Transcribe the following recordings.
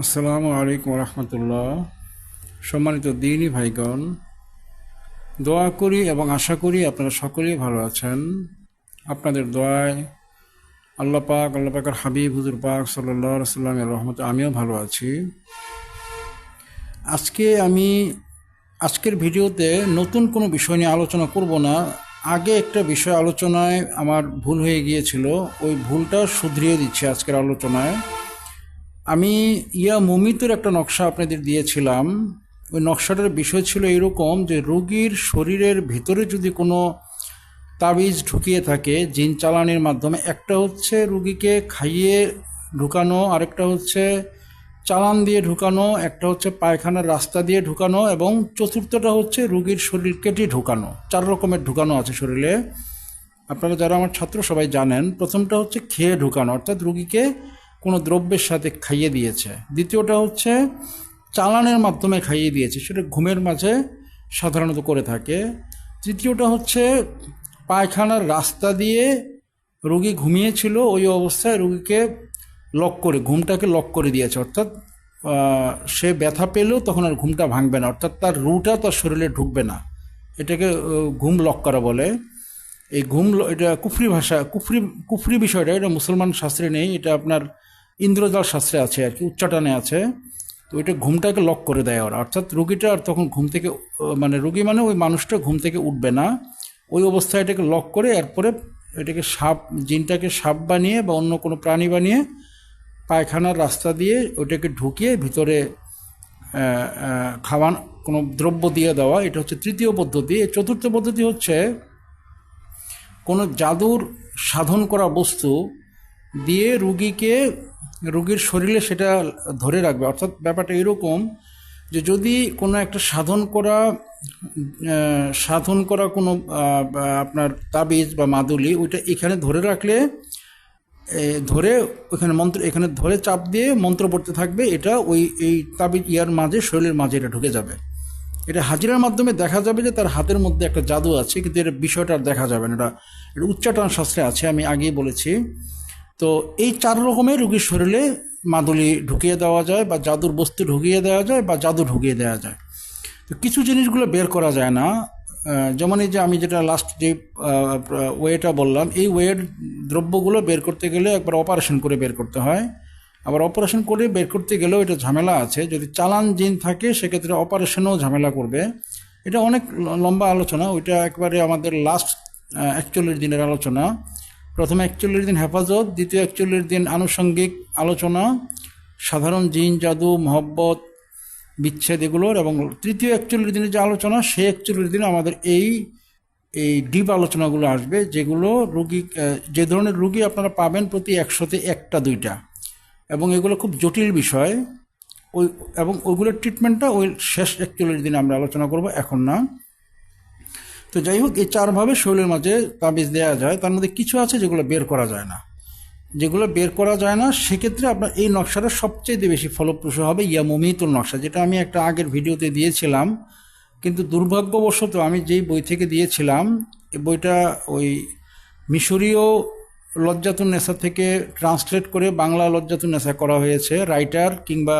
আসসালামু আলাইকুম রহমতুল্লাহ সম্মানিত দিনই ভাইগণ, দোয়া করি এবং আশা করি আপনারা সকলেই ভালো আছেন। আপনাদের দোয়ায় আল্লাহ পাক, আল্লাহ পাকের হাবিব, হুজুর পাক সাল্লাহ সাল্লামের রহমত আমিও ভালো আছি। আজকে আমি আজকের ভিডিওতে নতুন কোনো বিষয় নিয়ে আলোচনা করব না। আগে একটা বিষয় আলোচনায় আমার ভুল হয়ে গিয়েছিল, ওই ভুলটা শুধরিয়ে দিচ্ছি আজকের আলোচনায়। আমি ইয়া মমিতের একটা নকশা আপনাদের দিয়েছিলাম। ওই নকশাটার বিষয় ছিল এরকম যে রোগীর শরীরের ভিতরে যদি কোনো তাবিজ ঢুকিয়ে থাকে জিন চালানির মাধ্যমে, একটা হচ্ছে রুগীকে খাইয়ে ঢুকানো, আরেকটা হচ্ছে চালান দিয়ে ঢুকানো, একটা হচ্ছে পায়খানার রাস্তা দিয়ে ঢুকানো এবং চতুর্থটা হচ্ছে রুগীর শরীর কেটে ঢুকানো। চার রকমের ঢুকানো আছে শরীরে। আপনারা যারা আমার ছাত্র সবাই জানেন, প্রথমটা হচ্ছে খেয়ে ঢুকানো, অর্থাৎ রুগীকে কোনো দ্রব্যের সাথে খাইয়ে দিয়েছে। দ্বিতীয়টা হচ্ছে, চালানের মাধ্যমে খাইয়ে দিয়েছে, সেটা ঘুমের মাঝে সাধারণত করে থাকে। তৃতীয়টা হচ্ছে, পায়খানার রাস্তা দিয়ে রুগী ঘুমিয়েছিল, ওই অবস্থায় রুগীকে লক করে, ঘুমটাকে লক করে দিয়েছে। অর্থাৎ সে ব্যথা পেলেও তখন আর ঘুমটা ভাঙবে না, অর্থাৎ তার রুটা তার শরীরে ঢুকবে না। এটাকে ঘুম লক করা বলে। এই ঘুম এটা কুফরি ভাষা, কুফরি কুফরি বিষয়টা, এটা মুসলমান শাস্ত্রে নেই, এটা আপনার ইন্দ্রজাল শাস্ত্রে আছে আর কি উচ্চাটনে আছে। তো ওইটা ঘুমটাকে লক করে দেয় ওরা। অর্থাৎ রুগীটা আর তখন ঘুম থেকে মানে রুগী মানে ওই মানুষটা ঘুম থেকে উঠবে না। ওই অবস্থায় এটাকে লক করে এরপরে এটাকে সাপ, জিনটাকে সাপ বানিয়ে বা অন্য কোনো প্রাণী বানিয়ে পায়খানার রাস্তা দিয়ে ওটাকে ঢুকিয়ে ভিতরে খাওয়ান, কোনো দ্রব্য দিয়ে দেওয়া। এটা হচ্ছে তৃতীয় পদ্ধতি। চতুর্থ পদ্ধতি হচ্ছে কোনো জাদুর সাধন করা বস্তু দিয়ে রুগীকে রুগীর শরীরে সেটা ধরে রাখবে। অর্থাৎ ব্যাপারটা এরকম যে যদি কোনো একটা সাধন করা সাধন করা কোনো আপনার তাবিজ বা মাদুলি, ওইটা এখানে ধরে রাখলে ধরে ওখানে মন্ত্র, এখানে ধরে চাপ দিয়ে মন্ত্র পড়তে থাকবে, এটা ওই, এই তাবিজ ইয়ার মাঝে, শরীরের মাঝে এটা ঢুকে যাবে। এটা হাজিরার মাধ্যমে দেখা যাবে যে তার হাতের মধ্যে একটা জাদু আছে, কিন্তু এর বিষয়টা দেখা যাবে না। এটা এটা উচ্চাটন শাস্ত্রে আছে, আমি আগেই বলেছি। তো এই চার রকমের রুগীর শরীরে মাদুলি ঢুকিয়ে দেওয়া যায় বা জাদুর বস্তু ঢুকিয়ে দেওয়া যায় বা জাদু ঢুকিয়ে দেওয়া যায়। তো কিছু জিনিসগুলো বের করা যায় না। যেমন এই যে আমি যেটা লাস্ট যে ওয়েটা বললাম, এই ওয়ের দ্রব্যগুলো বের করতে গেলে একবার অপারেশন করে বের করতে হয়। আবার অপারেশন করে বের করতে গেলেও এটা ঝামেলা আছে। যদি চালান জিন থাকে, সেক্ষেত্রে অপারেশনও ঝামেলা করবে। এটা অনেক লম্বা আলোচনা। ওইটা একবারে আমাদের লাস্ট একচল্লিশ দিনের আলোচনা। প্রথম একচল্লিশ দিন হেফাজত, দ্বিতীয় একচল্লিশ দিন আনুষঙ্গিক আলোচনা, সাধারণ জিন, জাদু, মহব্বত, বিচ্ছেদ এগুলোর এবং তৃতীয় একচল্লিশ দিনের যে আলোচনা, সেই একচল্লিশ দিন আমাদের এই এই ডিপ আলোচনাগুলো আসবে যেগুলো রুগী যে ধরনের রুগী আপনারা পাবেন প্রতি একশোতে একটা, দুইটা। এবং এগুলো খুব জটিল বিষয়। ওই, এবং ওইগুলোর ট্রিটমেন্টটা ওই শেষ একচল্লিশ দিনে আমরা আলোচনা করব, এখন না। তো যাই হোক, এই চারভাবে শরীরের মাঝে তাবিজ দেওয়া যায়। তার মধ্যে কিছু আছে যেগুলো বের করা যায় না। যেগুলো বের করা যায় না, সেক্ষেত্রে আপনার এই নকশাটা সবচেয়ে বেশি ফলপ্রসূ হবে ইয়ামমিতুল নকশা, যেটা আমি একটা আগের ভিডিওতে দিয়েছিলাম। কিন্তু দুর্ভাগ্যবশত আমি যেই বই থেকে দিয়েছিলাম এই বইটা ওই মিশরীয় লজ্জাতুন নেশা থেকে ট্রান্সলেট করে বাংলা লজ্জাতুন নেশা করা হয়েছে। রাইটার কিংবা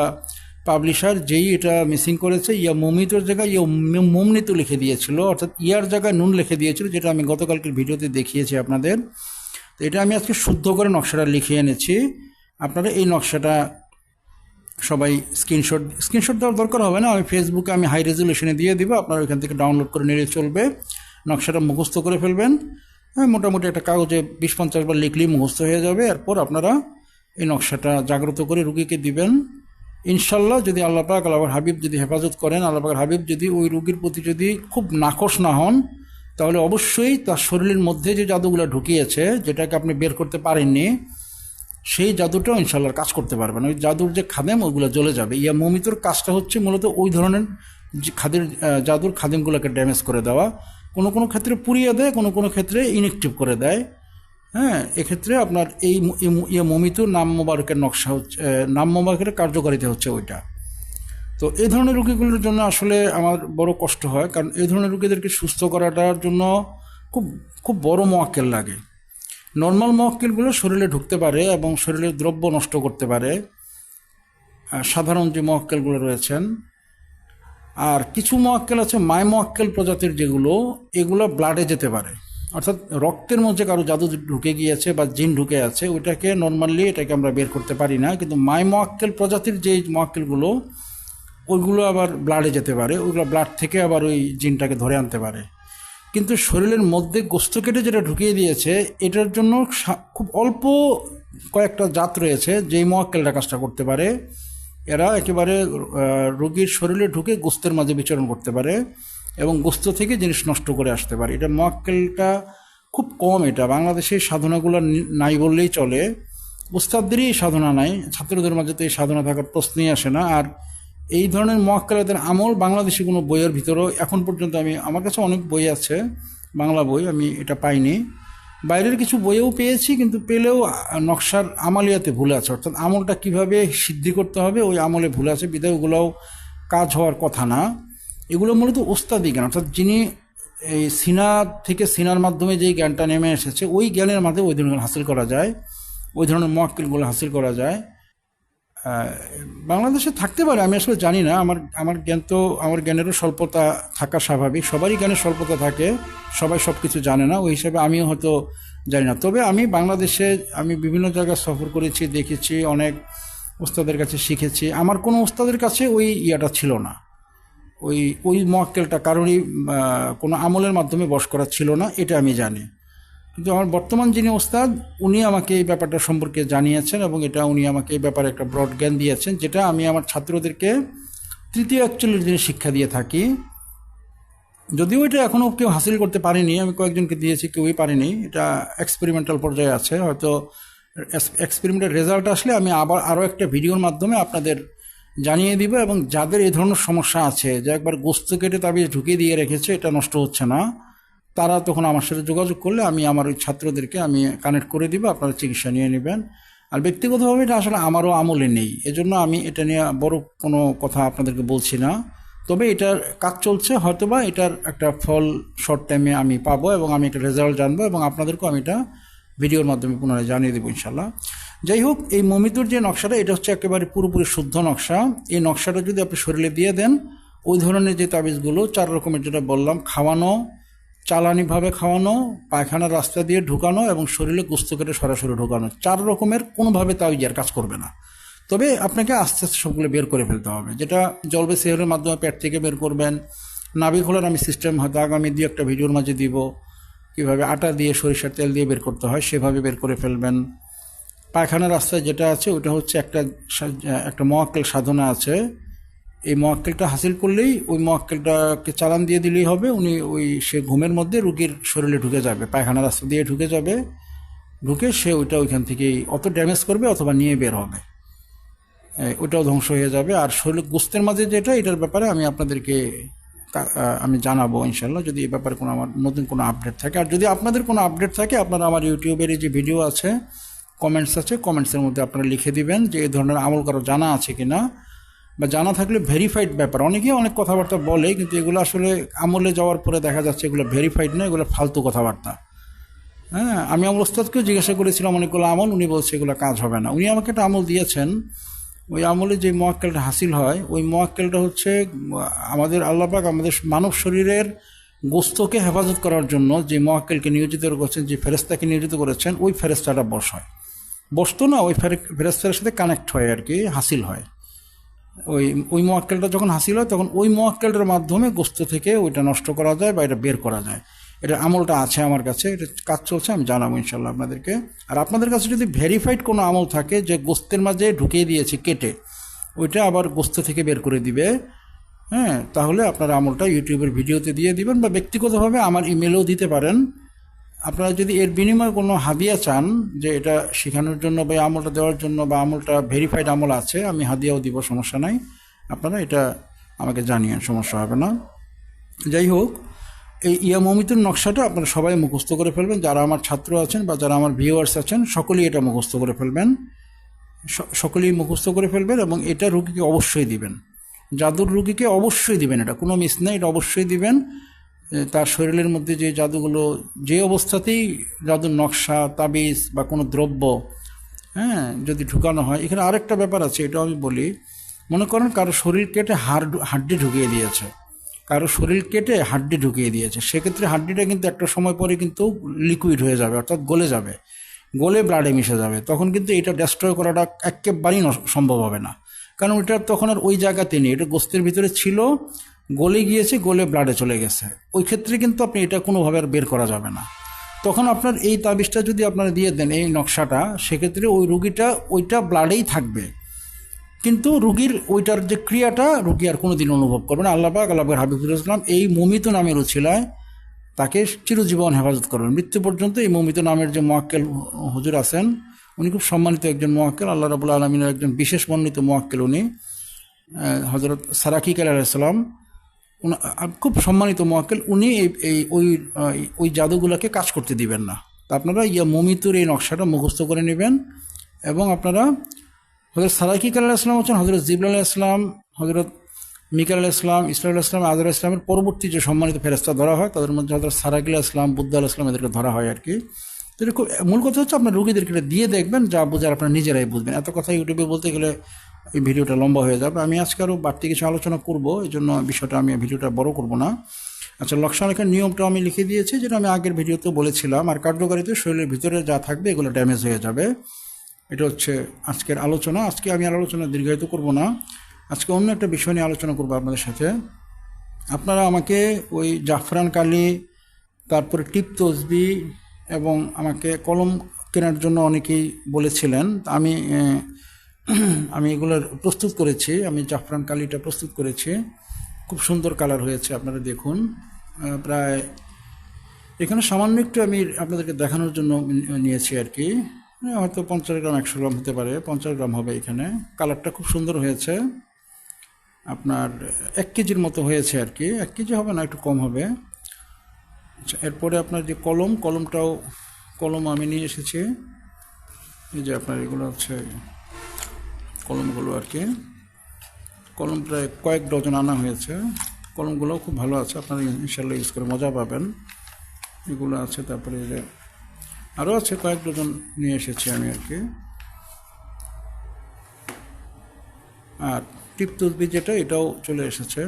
পাবলিশার যেই এটা মিসিং করেছে, ইয়া মমিতর জায়গায় ইয়া মমনিত লিখে দিয়েছিল, অর্থাৎ ইয়ার জায়গায় নুন লিখে দিয়েছিল, যেটা আমি গতকালকের ভিডিওতে দেখিয়েছি আপনাদের। তো এটা আমি আজকে শুদ্ধ করে নকশাটা লিখে এনেছি। আপনারা এই নকশাটা সবাই স্ক্রিনশট স্ক্রিনশট দেওয়ার দরকার হবে না, আমি ফেসবুকে আমি হাই রেজলিউশনে দিয়ে দিব, আপনারা ওইখান থেকে ডাউনলোড করে নিলে চলবে। নকশাটা মুখস্থ করে ফেলবেন। হ্যাঁ মোটামুটি একটা কাগজে বিশ পঞ্চাশ বার লিখলেই মুখস্থ হয়ে যাবে, এরপর আপনারা এই নকশাটা জাগ্রত করে রুগীকে দিবেন। ইনশাল্লাহ যদি আল্লাহ পাক আল্লাহ হাবিব যদি হেফাজত করেন, আল্লাহ পাক হাবিব যদি ওই রুগীর প্রতি যদি খুব নাকশ না হন, তাহলে অবশ্যই তার শরীরের মধ্যে যে জাদুগুলো ঢুকিয়েছে, যেটাকে আপনি বের করতে পারেননি, সেই জাদুটাও ইনশাল্লাহ কাজ করতে পারবেন ওই জাদুর যে খাদেম ওইগুলো জ্বলে যাবে। ইয়া মমিতর কাজটা হচ্ছে মূলত ওই ধরনের যে খাদের জাদুর খাদেমগুলোকে ড্যামেজ করে দেওয়া। কোনো কোনো ক্ষেত্রে পুড়িয়ে দেয়, কোনো কোনো ক্ষেত্রে ইনেকটিভ করে দেয়। হ্যাঁ এক্ষেত্রে আপনার এই ইয়ে এই ম- মমিতুর নাম মোবারকের নকশা হচ্ছে নাম মোবারকের কার্যকারিতা হচ্ছে ওইটা। তো এই ধরনের রুগীগুলোর জন্য আসলে আমার বড় কষ্ট হয়, কারণ এই ধরনের রুগীদেরকে সুস্থ করাটার জন্য খুব খুব বড় মোয়াক্কেল লাগে। নর্মাল মক্কেলগুলো শরীরে ঢুকতে পারে এবং শরীরের দ্রব্য নষ্ট করতে পারে। সাধারণ যে মক্কেলগুলো রয়েছেন, আর কিছু মক্কেল আছে, মাই মক্কেল প্রজাতির যেগুলো, এগুলো ব্লাডে যেতে পারে। অর্থাৎ রক্তের মধ্যে কারও জাদু ঢুকে গিয়েছে বা জিন ঢুকে আছে, ওইটাকে নর্মালি এটাকে আমরা বের করতে পারি না। কিন্তু মাই মক্কেল প্রজাতির যে মক্কেলগুলো, ওইগুলো আবার ব্লাডে যেতে পারে, ওইগুলো ব্লাড থেকে আবার ওই জিনটাকে ধরে আনতে পারে। কিন্তু শরীরের মধ্যে গোস্ত কেটে যেটা ঢুকিয়ে দিয়েছে, এটার জন্য খুব অল্প কয়েকটা জাত রয়েছে যেই মক্কেলটা কাজটা করতে পারে। এরা একেবারে রোগীর শরীরে ঢুকে গোস্তের মাঝে বিচরণ করতে পারে। এবং গোস্ত থেকে জিনিস নষ্ট করে আসতে পারে। এটা মক্কেলটা খুব কম এটা। বাংলাদেশের সাধনাগুলো নাই বললেই চলে। উস্তাদদেরই এই সাধনা নাই। ছাত্রদের মাঝে তো এই সাধনা থাকার প্রশ্নই আসে না। আর এই ধরনের মহাকালাদের আমল বাংলাদেশি কোনো বইয়ের ভিতরেও এখন পর্যন্ত আমি, আমার কাছে অনেক বই আছে, বাংলা বই, আমি এটা পাইনি। বাইরের কিছু বইয়েও পেয়েছি, কিন্তু পেলেও নকশার আমালিয়াতে ভুল আছে। অর্থাৎ আমলটা কীভাবে সিদ্ধি করতে হবে, ওই আমলে ভুল আছে। বিধায় ওগুলোও কাজ হওয়ার কথা না। এগুলো মূলত ওস্তাদি জ্ঞান, অর্থাৎ যিনি এই সিনা থেকে সিনার মাধ্যমে যেই জ্ঞানটা নেমে এসেছে, ওই জ্ঞানের মাধ্যমে ওই ধরনের হাসিল করা যায়, ওই ধরনের মক্কেলগুলো হাসিল করা যায়। বাংলাদেশে থাকতে পারে, আমি আসলে জানি না, আমার আমার জ্ঞান তো, আমার জ্ঞানেরও স্বল্পতা থাকা স্বাভাবিক, সবারই জ্ঞানের স্বল্পতা থাকে, সবাই সব কিছু জানে না, ওই হিসাবে আমিও হয়তো জানি না। তবে আমি বাংলাদেশে, আমি বিভিন্ন জায়গায় সফর করেছি, দেখেছি, অনেক ওস্তাদের কাছে শিখেছি, আমার কোনো ওস্তাদের কাছে ওই ইয়াটা ছিল না। ওই ওই মক্কেলটা কারোরই কোনো আমলের মাধ্যমে বশ করা ছিল না, এটা আমি জানি। কিন্তু আমার বর্তমান যিনি ওস্তাদ, উনি আমাকে এই ব্যাপারটা সম্পর্কে জানিয়েছেন এবং এটা উনি আমাকে এই ব্যাপারে একটা ব্রড জ্ঞান দিয়েছেন, যেটা আমি আমার ছাত্রদেরকে তৃতীয় একচল্লিশ দিনে শিক্ষা দিয়ে থাকি, যদিও এটা এখনও কেউ হাসিল করতে পারেনি, আমি কয়েকজনকে দিয়েছি, কেউই পারেনি, এটা এক্সপেরিমেন্টাল পর্যায়ে আছে, হয়তো এক্সপেরিমেন্টের রেজাল্ট আসলে আমি আবার আরও একটা ভিডিওর মাধ্যমে আপনাদের জানিয়ে দিব এবং যাদের এই ধরনের সমস্যা আছে, যে একবার গোস্ত কেটে তাবিজ ঢুকিয়ে দিয়ে রেখেছে, এটা নষ্ট হচ্ছে না, তারা তখন আমার সাথে যোগাযোগ করলে আমি আমার ওই ছাত্রদেরকে আমি কানেক্ট করে দিব, আপনারা চিকিৎসা নিয়ে নেবেন। আর ব্যক্তিগতভাবে এটা আসলে আমারও আমলে নেই, এজন্য আমি এটা নিয়ে বড় কোনো কথা আপনাদেরকে বলছি না। তবে এটার কাজ চলছে, হয়তোবা এটার একটা ফল শর্ট টাইমে আমি পাবো এবং আমি একটা রেজাল্ট জানব এবং আপনাদেরকেও আমি এটা ভিডিওর মাধ্যমে পুনরায় জানিয়ে দেবো ইনশাল্লাহ যাই হোক এই মমিতুর যে নকশাটা, এটা হচ্ছে একেবারে পুরোপুরি শুদ্ধ নকশা। এই নকশাটা যদি আপনি শরীরে দিয়ে দেন, ওই ধরনের যে তাবিজগুলো, চার রকমের যেটা বললাম, খাওয়ানো, চালানিভাবে খাওয়ানো, পায়খানার রাস্তা দিয়ে ঢুকানো এবং শরীরে গুস্ত কেটে সরাসরি ঢুকানো, চার রকমের কোনোভাবে তাবিজার কাজ করবে না। তবে আপনাকে আস্তে আস্তে সবগুলো বের করে ফেলতে হবে। যেটা জলবে সেহরের মাধ্যমে পেট থেকে বের করবেন। নাভি খোলার আমি সিস্টেম হয়তো আগামী দিয়ে একটা ভিডিওর মাঝে দিব। কীভাবে আটা দিয়ে সরিষার তেল দিয়ে বের করতে হয়, সেভাবে বের করে ফেলবেন। পায়খানার রাস্তায় যেটা আছে, ওটা হচ্ছে একটা একটা মহাক্কেল সাধনা আছে। এই মহাক্কেলটা হাসিল করলেই ওই মহাক্কেলটাকে চালান দিয়ে দিলেই হবে, উনি ওই সে ঘুমের মধ্যে রুগীর শরীরে ঢুকে যাবে, পায়খানা রাস্তা দিয়ে ঢুকে যাবে। ঢুকে সে ওইটা ওইখান থেকেই, অত ড্যামেজ করবে অথবা নিয়ে বের হবে। ওটাও ধ্বংস হয়ে যাবে। আর শরীর গোস্তের মাঝে যেটা, এটার ব্যাপারে আমি আপনাদেরকে আমি জানাব ইনশাল্লাহ যদি এ ব্যাপারে কোনো আমার নতুন কোনো আপডেট থাকে। আর যদি আপনাদের কোনো আপডেট থাকে, আপনারা আমার ইউটিউবের এই যে ভিডিও আছে কমেন্টস আছে কমেন্টসের মধ্যে আপনারা লিখে দিবেন যে এই ধরনের আমল কারও জানা আছে কি না বা জানা থাকলে ভেরিফাইড ব্যাপার। অনেকেই অনেক কথাবার্তা বলে, কিন্তু এগুলো আসলে আমলে যাওয়ার পরে দেখা যাচ্ছে এগুলো ভেরিফাইড না, এগুলো ফালতু কথাবার্তা। হ্যাঁ আমি আমার ওস্তাদকেও জিজ্ঞাসা করেছিলাম অনেকগুলো আমল? উনি বলছে, এগুলো কাজ হবে না। উনি আমাকে একটা আমল দিয়েছেন। ওই আমলে যে মোয়াক্কেলটা হাসিল হয়, ওই মোয়াক্কেলটা হচ্ছে আমাদের আল্লাপাক আমাদের মানব শরীরের গোস্তকে হেফাজত করার জন্য যে মোয়াক্কেলকে নিয়োজিত করেছেন, যে ফেরেস্তাকে নিয়োজিত করেছেন, ওই ফেরেস্তাটা বস হয় বসতো না, ওই ফেরে- ফেরেস্তার সাথে কানেক্ট হয় আর কি হাসিল হয়। ওই ওই মোয়াক্কেলটা যখন হাসিল হয়, তখন ওই মোয়াক্কেলটার মাধ্যমে গোস্ত থেকে ওইটা নষ্ট করা যায় বা এটা বের করা যায়। এটা আমলটা আছে আমার কাছে, এটা কাজ চলছে, আমি জানাব ইনশাল্লাহ আপনাদেরকে। আর আপনাদের কাছে যদি ভেরিফাইড কোনো আমল থাকে যে গোস্তের মাঝে ঢুকিয়ে দিয়েছে কেটে, ওইটা আবার গোস্ত থেকে বের করে দিবে হ্যাঁ তাহলে আপনারা আমলটা ইউটিউবের ভিডিওতে দিয়ে দিবেন বা ব্যক্তিগতভাবে আমার ইমেলও দিতে পারেন। আপনারা যদি এর বিনিময়ে কোনো হাদিয়া চান যে এটা শেখানোর জন্য বা আমলটা দেওয়ার জন্য বা আমলটা ভেরিফাইড আমল আছে, আমি হাদিয়াও দিব, সমস্যা নাই। আপনারা এটা আমাকে জানিয়ে সমস্যা হবে না। যাই হোক, এই ইয়া মমিতুর নকশাটা আপনারা সবাই মুখস্থ করে ফেলবেন। যারা আমার ছাত্র আছেন বা যারা আমার ভিউয়ার্স আছেন, সকলেই এটা মুখস্থ করে ফেলবেন। সকলেই মুখস্থ করে ফেলবেন এবং এটা রুগীকে অবশ্যই দিবেন। জাদুর রুগীকে অবশ্যই দিবেন এটা, কোনো মিস নেই, এটা অবশ্যই দিবেন। তার শরীরের মধ্যে যে জাদুগুলো, যে অবস্থাতেই জাদুর নকশা, তাবিজ বা কোনো দ্রব্য হ্যাঁ যদি ঢুকানো হয়, এখানে আরেকটা ব্যাপার আছে এটাও আমি বলি। মনে করেন কারও শরীর কেটে হাড় হাড্ডি ঢুকিয়ে দিয়েছে। কারও শরীর কেটে হাড্ডি ঢুকিয়ে দিয়েছে। সেক্ষেত্রে হাড্ডিটা কিন্তু একটা সময় পরে কিন্তু লিকুইড হয়ে যাবে, অর্থাৎ গলে যাবে। গলে ব্লাডে মিশে যাবে। তখন কিন্তু এটা ডেস্ট্রয় করাটা একেবারেই সম্ভব হবে না। কারণ ওইটা তখন আর ওই জায়গাতে নেই। এটা গোস্তের ভিতরে ছিল, গলে গিয়েছে, গলে ব্লাডে চলে গেছে। ওই ক্ষেত্রে কিন্তু আপনি এটা কোনোভাবে আর বের করা যাবে না। তখন আপনার এই তাবিজটা যদি আপনারা দিয়ে দেন, এই নকশাটা, সেক্ষেত্রে ওই রুগীটা, ওইটা ব্লাডেই থাকবে। কিন্তু রুগীর ওইটার যে ক্রিয়াটা, রুগী আর কোনো দিন অনুভব করবে না। আল্লাহবাক আল্লাহবাক হাবিবুল ইসলাম এই মমিত নামের উছিলায় তাকে চিরজীবন হেফাজত করবেন। মৃত্যু পর্যন্ত এই মমিত নামের যে মোয়াক্কেল হুজুর আছেন উনি খুব সম্মানিত একজন মোয়াক্কেল, আল্লাহ রাবুল আলমিনের একজন বিশেষ মন্ডিত মোয়াক্কেল উনি। হজরত সারাকিক আলাইসালাম খুব সম্মানিত মোয়াক্কেল, উনি এই ওই ওই জাদুগুলোকে কাজ করতে দিবেন না। তা আপনারা ইয়া মমিতুর এই নকশাটা মুখস্থ করে নেবেন এবং আপনারা হজরত সালাকিক আল্লাহ ইসলাম হচ্ছেন হজরত জিবুল আল্লাহ ইসলাম হজরত মিকাল আলাহ ইসলাম ইসলাম ইসলাম আজর ইসলামের পরবর্তী যে সম্মানিত ফেরেস্তা ধরা হয়, তাদের মধ্যে হজরত সারাকিল ইসলাম বুদ্ধ আল ইসলাম এদেরকে ধরা হয় আর কি। মূল কথা হচ্ছে আপনার রুগীদেরকে এটা দিয়ে দেখবেন, যা বোঝার আপনার নিজেরাই বুঝবেন। এত কথা ইউটিউবে বলতে গেলে এই ভিডিওটা লম্বা হয়ে যাবে। আমি আজকে আরও বাড়তি কিছু আলোচনা করব, এই জন্য বিষয়টা আমি ভিডিওটা বড় করব না। আচ্ছা লক্ষণ রেখার নিয়মটা আমি লিখে দিয়েছি, যেটা আমি আগের ভিডিওতে বলেছিলাম। আর কার্যকারিতা শরীরের ভিতরে যা থাকবে, এগুলো ড্যামেজ হয়ে যাবে। এটা হচ্ছে আজকের আলোচনা। আজকে আমি আর আলোচনা দীর্ঘায়িত করব না। আজকে অন্য একটা বিষয় নিয়ে আলোচনা করব আপনাদের সাথে। আপনারা আমাকে ওই জাফরান কালি, তারপরে টিপ তসবি এবং আমাকে কলম কেনার জন্য অনেকেই বলেছিলেন। আমি আমি এগুলো প্রস্তুত করেছি। আমি জাফরান কালিটা প্রস্তুত করেছি। খুব সুন্দর কালার হয়েছে আপনারা দেখুন। প্রায় এখানে সামান্য একটু আমি আপনাদেরকে দেখানোর জন্য নিয়েছি আর কি। হ্যাঁ, হয়তো পঞ্চাশ গ্রাম একশো গ্রাম হতে পারে পঞ্চাশ গ্রাম হবে এখানে। কালারটা খুব সুন্দর হয়েছে। আপনার এক কেজির মতো হয়েছে আর কি। এক কেজি হবে না একটু কম হবে। আচ্ছা এরপরে আপনার যে কলম, কলমটাও কলম আমি নিয়ে এসেছি। এই যে আপনার এগুলো হচ্ছে কলমগুলো আর কি। কলম প্রায় কয়েক ডজন আনা হয়েছে। কলমগুলোও খুব ভালো আছে, আপনারা ইনশাল্লাহ ইউজ করে মজা পাবেন। এগুলো আছে, তারপরে যে আরও আছে কয়েক ডজন নিয়ে এসেছি আমি আর কি। আর টিপ তুলবি যেটা, এটাও চলে এসেছে।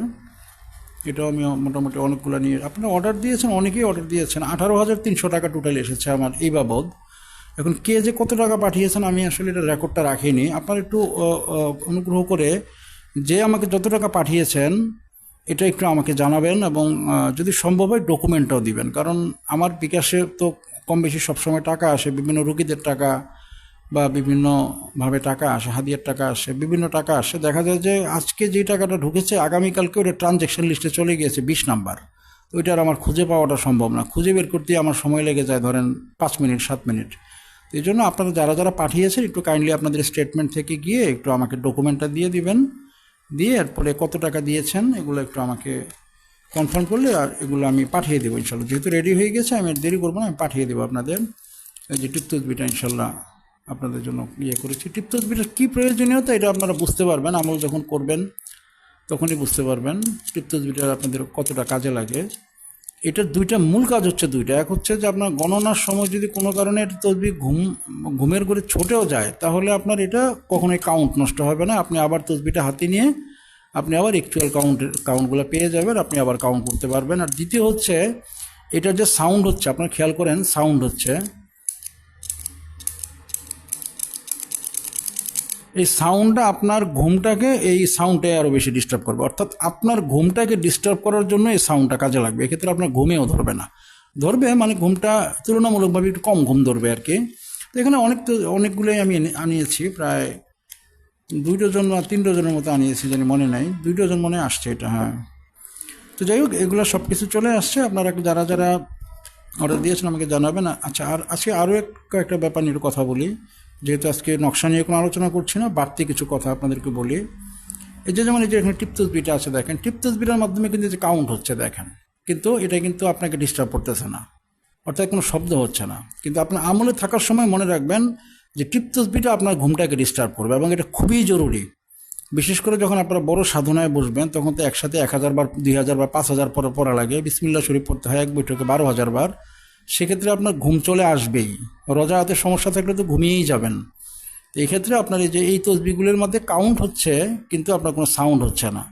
এটাও আমি মোটামুটি অনেকগুলো নিয়ে আপনারা অর্ডার দিয়েছেন, অনেকেই অর্ডার দিয়েছেন। আঠারো হাজার তিনশো টাকা টোটাল এসেছে আমার এই বাবদ। এখন কে যে কত টাকা পাঠিয়েছেন আমি আসলে এটা রেকর্ডটা রাখিনি। আপনার একটু অনুগ্রহ করে যে আমাকে যত টাকা পাঠিয়েছেন, এটা একটু আমাকে জানাবেন এবং যদি সম্ভব হয় ডকুমেন্টটাও দিবেন। কারণ আমার বিকাশে তো কম বেশি সবসময় টাকা আসে, বিভিন্ন রুগীদের টাকা বা বিভিন্নভাবে টাকা আসে হাদিয়ার টাকা আসে, বিভিন্ন টাকা আসে, দেখা যায় যে আজকে যে টাকাটা ঢুকেছে, আগামীকালকে ওটা ট্রানজ্যাকশন লিস্টে চলে গিয়েছে বিশ নাম্বার। ওইটার আমার খুঁজে পাওয়াটা সম্ভব না। খুঁজে বের করতে আমার সময় লেগে যায় ধরেন পাঁচ মিনিট, সাত মিনিট। এই জন্য আপনারা যারা যারা পাঠিয়েছেন, একটু কাইন্ডলি আপনাদের স্টেটমেন্ট থেকে গিয়ে একটু আমাকে ডকুমেন্টটা দিয়ে দিবেন। দিয়ে এরপরে কত টাকা দিয়েছেন, এগুলো একটু আমাকে কনফার্ম করলে আর এগুলো আমি পাঠিয়ে দেবো ইনশাল্লাহ যেহেতু রেডি হয়ে গেছে, আমি দেরি করব না, আমি পাঠিয়ে দেবো আপনাদের। এই যে তসবিটা ইনশাল্লাহ আপনাদের জন্য ইয়ে করেছি। টিপ কী প্রয়োজনীয়তা এটা আপনারা বুঝতে পারবেন, আমল যখন করবেন, তখনই বুঝতে পারবেন টিপ আপনাদের কতটা কাজে লাগে। এটার দুইটা মূল কাজ হচ্ছে দুইটা। এক হচ্ছে যে আপনার গণনার সময় যদি কোনো কারণে এটা তসবি ঘুম, ঘুমের করে ছোটেও যায়, তাহলে আপনার এটা কখনোই কাউন্ট নষ্ট হবে না। আপনি আবার তসবিটা হাতে নিয়ে আপনি আবার অ্যাকচুয়াল কাউন্টের কাউন্টগুলো পেয়ে যাবেন, আপনি আবার কাউন্ট করতে পারবেন। আর দ্বিতীয় হচ্ছে এটার যে সাউন্ড হচ্ছে, আপনার খেয়াল করেন সাউন্ড হচ্ছে। এই সাউন্ডটা আপনার ঘুমটাকে এই সাউন্ডটাই আরও বেশি ডিস্টার্ব করবে। অর্থাৎ আপনার ঘুমটাকে ডিস্টার্ব করার জন্য এই সাউন্ডটা কাজে লাগবে। এক্ষেত্রে আপনার ঘুমেও ধরবে না। ধরবে মানে ঘুমটা তুলনামূলকভাবে একটু কম ঘুম ধরবে আর কি। তো এখানে অনেক তো অনেকগুলোই আমি আনিয়েছি, প্রায় দুই ডজন না তিন ডজনের মতো আনিয়েছি জানি মনে নাই। দুই ডজন মনে আসছে এটা হ্যাঁ। তো যাই হোক, এগুলো সব কিছু চলে আসছে। আপনারা যারা যারা অর্ডার দিয়েছেন আমাকে জানাবেন। আচ্ছা আর আজকে আরও এক কয়েকটা ব্যাপার নিয়ে কথা বলি। যেহেতু আজকে নকশা নিয়ে কোনো আলোচনা করছি না, বাড়তি কিছু কথা আপনাদেরকে বলি। এই যে যেমন এই যে এখানে টিপতস বিটা আছে দেখেন টিপতস বিটার মাধ্যমে কিন্তু যে কাউন্ট হচ্ছে দেখেন, কিন্তু এটা কিন্তু আপনাকে ডিস্টার্ব করতেছে না, অর্থাৎ কোনো শব্দ হচ্ছে না। কিন্তু আপনার আমলে থাকার সময় মনে রাখবেন যে টিপতস বিটা আপনার ঘুমটাকে ডিস্টার্ব করবে এবং এটা খুবই জরুরি। বিশেষ করে যখন আপনারা বড় সাধনায় বসবেন, তখন তো একসাথে এক হাজার বার, দুই হাজার বার, পাঁচ হাজার পরে পড়া লাগে। বিসমিল্লা শরীফ পড়তে হয়, এক বৈঠকে বারো হাজার বার। সেক্ষেত্রে আপনার ঘুম চলে আসবেই। রজা হাতে সমস্যা থাকলে তো ঘুমিয়েই যাবেন। তো এই ক্ষেত্রে আপনার এই যে, এই তসবিগুলোর মধ্যে কাউন্ট হচ্ছে, কিন্তু আপনার কোনো সাউন্ড হচ্ছে না।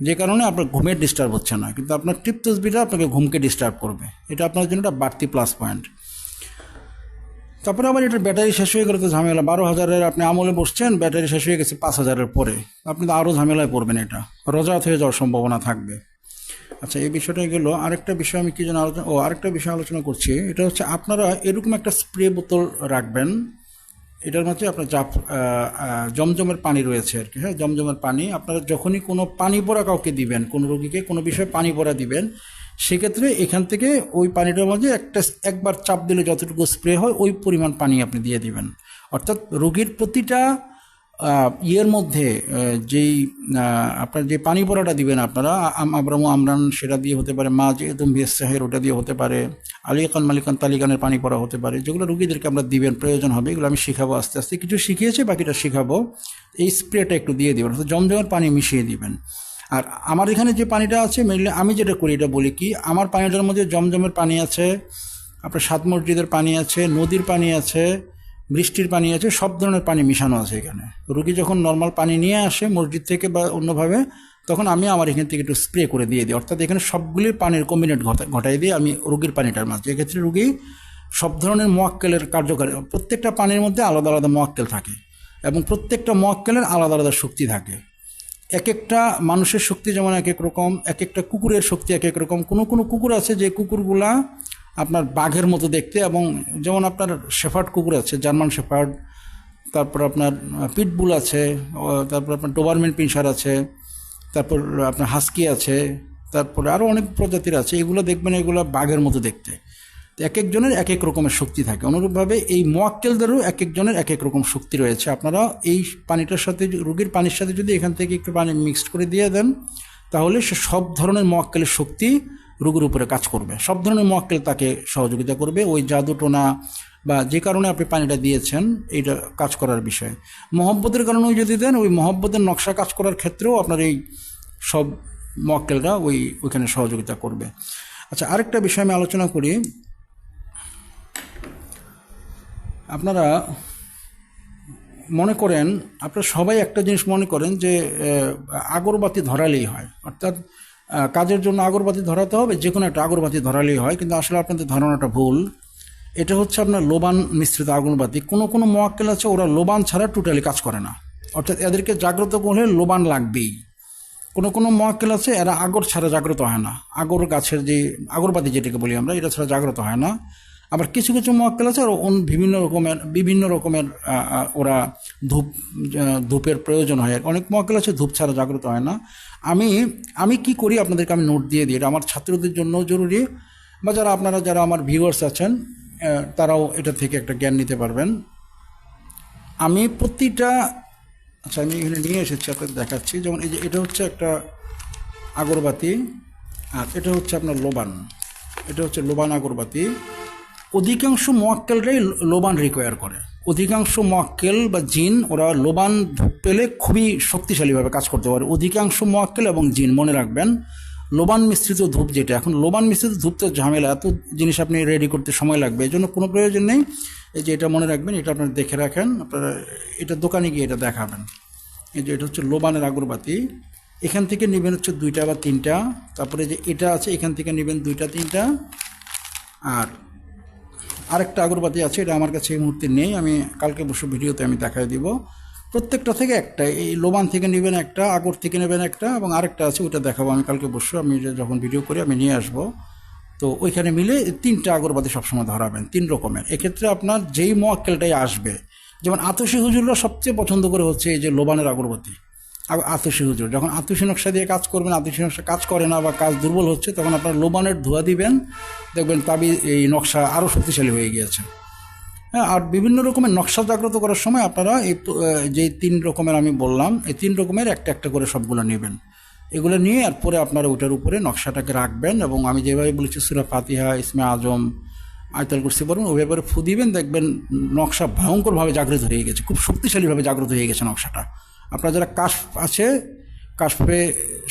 যে কারণে আপনার ঘুমের ডিস্টার্ব হচ্ছে না। কিন্তু আপনার টিপ তসবিটা আপনাকে ঘুমকে ডিস্টার্ব করবে। এটা আপনার জন্য একটা বাড়তি প্লাস পয়েন্ট তারপরে আবার এটার ব্যাটারি শেষ হয়ে গেলে তো ঝামেলা। বারো হাজারের আপনি আমলে বসছেন ব্যাটারি শেষ হয়ে গেছে পাঁচ হাজারের পরে। আপনি তো আরও ঝামেলায় পড়বেন এটা। রজাত হয়ে যাওয়ার সম্ভাবনা থাকবে। আচ্ছা এই বিষয়টা গেল। আরেকটা বিষয় আমি কি যেন আলোচনা ও আরেকটা বিষয় আলোচনা করছি। এটা হচ্ছে আপনারা এরকম একটা স্প্রে বোতল রাখবেন এটার মধ্যে আপনার আহ, জমজমের পানি রয়েছে আর কি। হ্যাঁ জমজমের পানি আপনারা যখনই কোনো পানি পড়া কাউকে দিবেন কোনো রোগীকে কোনো বিষয়ে পানি পড়া দিবেন সেক্ষেত্রে এখান থেকে ওই পানিটার মধ্যে একটা একবার চাপ দিলে যতটুকু স্প্রে হয় ওই পরিমাণ পানি আপনি দিয়ে দিবেন। অর্থাৎ রোগীর প্রতিটা ইয়ের মধ্যে যেই আপনার যে পানি পড়াটা দিবেন আপনারা আবরাম আমরান সেটা দিয়ে হতে পারে, মা যে একদম বিএস ওটা দিয়ে হতে পারে আলিয়াকান মালিকান তালিকানের পানি পড়া হতে পারে, যেগুলো রুগীদেরকে আমরা দিবেন, প্রয়োজন হবে, এগুলো আমি শেখাবো আস্তে আস্তে। কিছু শিখিয়েছে, বাকিটা শেখাবো। এই স্প্রেটা একটু দিয়ে দিবেন, অর্থাৎ জমজমের পানি মিশিয়ে দিবেন। আর আমার এখানে যে পানিটা আছে মেনলি আমি যেটা করি, এটা বলি কি, আমার পানিটার মধ্যে জমজমের পানি আছে, আপনার সাত মসজিদের পানি আছে, নদীর পানি আছে বৃষ্টির পানি আছে, সব ধরনের পানি মিশানো আছে এখানে। রুগী যখন নর্মাল পানি নিয়ে আসে মসজিদ থেকে বা অন্যভাবে, তখন আমি আমার এখান থেকে একটু স্প্রে করে দিয়ে দিই। অর্থাৎ এখানে সবগুলির পানির কম্বিনেট ঘটাই দিয়ে আমি রুগীর পানিটার মাঝে। এক্ষেত্রে রুগী সব ধরনের মোয়াক্কেলের কার্যকারী, প্রত্যেকটা পানির মধ্যে আলাদা আলাদা মোয়াক্কেল থাকে এবং প্রত্যেকটা মোয়াক্কেলের আলাদা আলাদা শক্তি থাকে। এক একটা মানুষের শক্তি যেমন এক এক রকম এক একটা কুকুরের শক্তি এক এক রকম। কোনো কোনো কুকুর আছে যে কুকুরগুলা আপনার বাঘের মতো দেখতে এবং যেমন আপনার শেফার্ড কুকুর আছে, জার্মান শেফার্ড, তারপর আপনার পিটবুল আছে তারপর আপনার ডোবারমেন্ট পিনসার আছে, তারপর আপনার হাস্কি আছে, তারপরে আরও অনেক প্রজাতির আছে, এগুলো দেখবেন এগুলো বাঘের মতো দেখতে। তো এক একজনের এক এক রকমের শক্তি থাকে। অনুরূপভাবে এই মোয়াক্কেলদেরও এক একজনের এক এক রকম শক্তি রয়েছে। আপনারা এই পানিটার সাথে, রুগীর পানির সাথে যদি এখান থেকে একটু পানি মিক্সড করে দিয়ে দেন, তাহলে সে সব ধরনের মোয়াক্কেলের শক্তি রোগীর উপরে কাজ করবে। সব ধরনের মোয়াক্কেল তাকে সহযোগিতা করবে। ওই জাদু টোনা বা যে কারণে আপনি পানিটা দিয়েছেন, এইটা কাজ করার বিষয়। মহব্বতের কারণেও যদি দেন, ওই মহব্বতের নকশা কাজ করার ক্ষেত্রেও আপনার এই সব মক্কেলরা ওই, ওইখানে সহযোগিতা করবে। আচ্ছা আরেকটা বিষয় আমি আলোচনা করি। আপনারা মনে করেন, আপনারা সবাই একটা জিনিস মনে করেন যে আগরবাতি ধরালেই হয়। অর্থাৎ কাজের জন্য আগরবাতি ধরাতে হবে যে কোনো একটা আগরবাতি ধরালেই হয়, কিন্তু আসলে আপনাদের ধারণাটা ভুল। এটা হচ্ছে আপনার লোবান মিশ্রিত আগরবাতি কোনো কোনো মোয়াক্কেল আছে, ওরা লোবান ছাড়া টোটালি কাজ করে না। অর্থাৎ এদেরকে জাগ্রত করলে লোবান লাগবেই। কোনো কোনো মহাক্কেল আছে, এরা আগর ছাড়া জাগ্রত হয় না। আগর গাছের যে আগরবাতি যেটাকে বলি আমরা, এটা ছাড়া জাগ্রত হয় না। আবার কিছু কিছু মহাক্কেল আছে আর বিভিন্ন রকমের বিভিন্ন রকমের ওরা ধূপ ধূপের প্রয়োজন হয়। অনেক মহাক্কেল আছে, ধূপ ছাড়া জাগ্রত হয় না। আমি আমি কি করি আপনাদেরকে আমি নোট দিয়ে দিই, এটা আমার ছাত্রদের জন্য জরুরি বা যারা আপনারা, যারা আমার ভিউয়ার্স আছেন তারাও এটা থেকে একটা জ্ঞান নিতে পারবেন। আমি প্রতিটা আচ্ছা আমি এখানে নিয়ে এসেছি আপনাকে দেখাচ্ছি। যেমন এই যে, এটা হচ্ছে একটা আগরবাতি, আর এটা হচ্ছে আপনার লোবান। এটা হচ্ছে লোবান আগরবাতি। অধিকাংশ মোয়াক্কেলরাই লোবান রিকোয়ার করে। অধিকাংশ মোয়াক্কেল বা জিন ওরা লোবান পেলে খুবই শক্তিশালীভাবে কাজ করতে পারে। অধিকাংশ মোয়াক্কেল এবং জিন মনে রাখবেন, লোবান মিশ্রিত ধূপ যেটা, এখন লোবান মিশ্রিত ধূপ তো ঝামেলা, এত জিনিস আপনি রেডি করতে সময় লাগবে এই জন্য কোনো প্রয়োজন নেই। এই যে এটা মনে রাখবেন, এটা আপনারা দেখে রাখেন, আপনারা এটা দোকানে গিয়ে এটা দেখাবেন। এই যে এটা হচ্ছে লোবানের আগরবাতি, এখান থেকে নেবেন হচ্ছে দুইটা বা তিনটা, তারপরে যে এটা আছে, এখান থেকে নেবেন দুইটা, তিনটা, আর আরেকটা আগরবাতি আছে, এটা আমার কাছে এই মুহূর্তে নেই, আমি কালকে বসে ভিডিওতে আমি দেখাই দিব। প্রত্যেকটা থেকে একটা, এই লোবান থেকে নেবেন একটা, আগর থেকে নেবেন একটা, এবং আরেকটা আছে ওটা দেখাবো আমি কালকে বসে আমি যখন ভিডিও করি আমি নিয়ে আসব। তো ওইখানে মিলে তিনটা আগরবাতি সবসময় ধরাবেন, তিন রকমের। এক্ষেত্রে আপনার যেই মোয়াক্কেলটাই আসবে, যেমন আতসী হুজুররা সবচেয়ে পছন্দ করে হচ্ছে এই যে লোবানের আগরবাতি। আতসী হুজুর যখন আতসী নকশা দিয়ে কাজ করবেন আতসী নকশা কাজ করে না বা কাজ দুর্বল হচ্ছে, তখন আপনার লোবানের ধোয়া দিবেন, দেখবেন তাবি এই নকশা আরও শক্তিশালী হয়ে গিয়েছে। হ্যাঁ আর বিভিন্ন রকমের নকশা জাগ্রত করার সময় আপনারা এই যে তিন রকমের আমি বললাম, এই তিন রকমের একটা একটা করে সবগুলো নেবেন। এগুলো নিয়ে আর পরে আপনারা ওটার উপরে নকশাটাকে রাখবেন এবং আমি যেভাবে বলেছি, সুরা ফাতিহা, ইসমে আজম, আয়তাল কুরসি বলবেন ওই ব্যাপারে ফু দিবেন, দেখবেন নকশা ভয়ঙ্করভাবে জাগ্রত হয়ে গেছে, খুব শক্তিশালীভাবে জাগ্রত হয়ে গেছে নকশাটা। আপনার যারা কাশ আছে, কাশফে,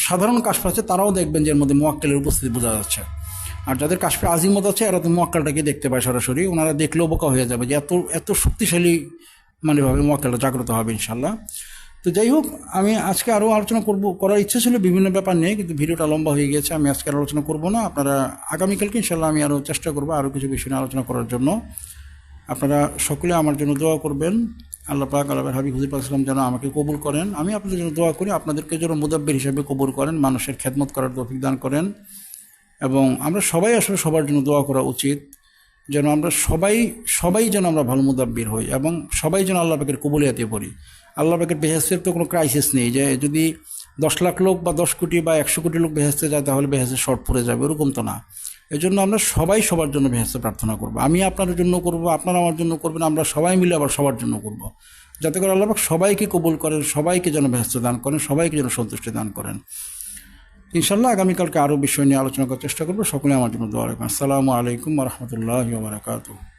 সাধারণ কাশফ আছে, তারাও দেখবেন যে এর মধ্যে মোয়াক্কেলের উপস্থিতি বোঝা যাচ্ছে। আর যাদের কাশফে আজিমত আছে, এরা তো মোয়াক্কালটাকে দেখতে পায় সরাসরি। ওনারা দেখলেও বোকা হয়ে যাবে যে এত এত শক্তিশালী মানে ভাবে মক্কেলটা জাগ্রত হবে ইনশাল্লাহ তো যাই হোক, আমি আজকে আরও আলোচনা করব, করার ইচ্ছে ছিল বিভিন্ন ব্যাপার নিয়ে, কিন্তু ভিডিওটা লম্বা হয়ে গেছে আমি আজকে আর আলোচনা করব না। আপনারা আগামীকালকে ইনশাল্লাহ আমি আরও চেষ্টা করব আরও কিছু বিষয় নিয়ে আলোচনা করার জন্য। আপনারা সকলে আমার জন্য দোয়া করবেন। আল্লাহ পাক আল্লাহ হাবিব হুজুর পাক ইসলাম যেন আমাকে কবুল করেন। আমি আপনাদের জন্য দোয়া করি, আপনাদেরকে যেন মুদাব্বির হিসাবে কবুল করেন, মানুষের খেদমত করার তৌফিক দান করেন এবং আমরা সবাই আসলে সবার জন্য দোয়া করা উচিত, যেন আমরা সবাই সবাই যেন আমরা ভালো মুদাব্বির হই এবং সবাই যেন আল্লাহ পাকের কবুলিয়াতে পড়ি। আল্লাহ পাকের বেহেস্তের তো কোনো ক্রাইসিস নেই যে যদি দশ লাখ লোক বা দশ কোটি বা একশো কোটি লোক বেহেস্তে যায়, তাহলে বেহেস্তে শর্ট পড়ে যাবে, ওরকম তো না। এই জন্য আমরা সবাই সবার জন্য বেহেস্তে প্রার্থনা করব। আমি আপনার জন্য করব, আপনারা আমার জন্য করবেন, আমরা সবাই মিলে আবার সবার জন্য করব। যাতে করে আল্লাহ সবাইকে কবুল করেন, সবাইকে যেন ব্যস্ত দান করেন, সবাইকে যেন সন্তুষ্টি দান করেন। ইনশাল্লাহ আগামীকালকে আরও বিষয় নিয়ে আলোচনা করার চেষ্টা করব। সকলে আমার জন্য দোয়া রাখবেন। আসসালামু আলাইকুম রহমতুল্লাহ বারকাতুহ।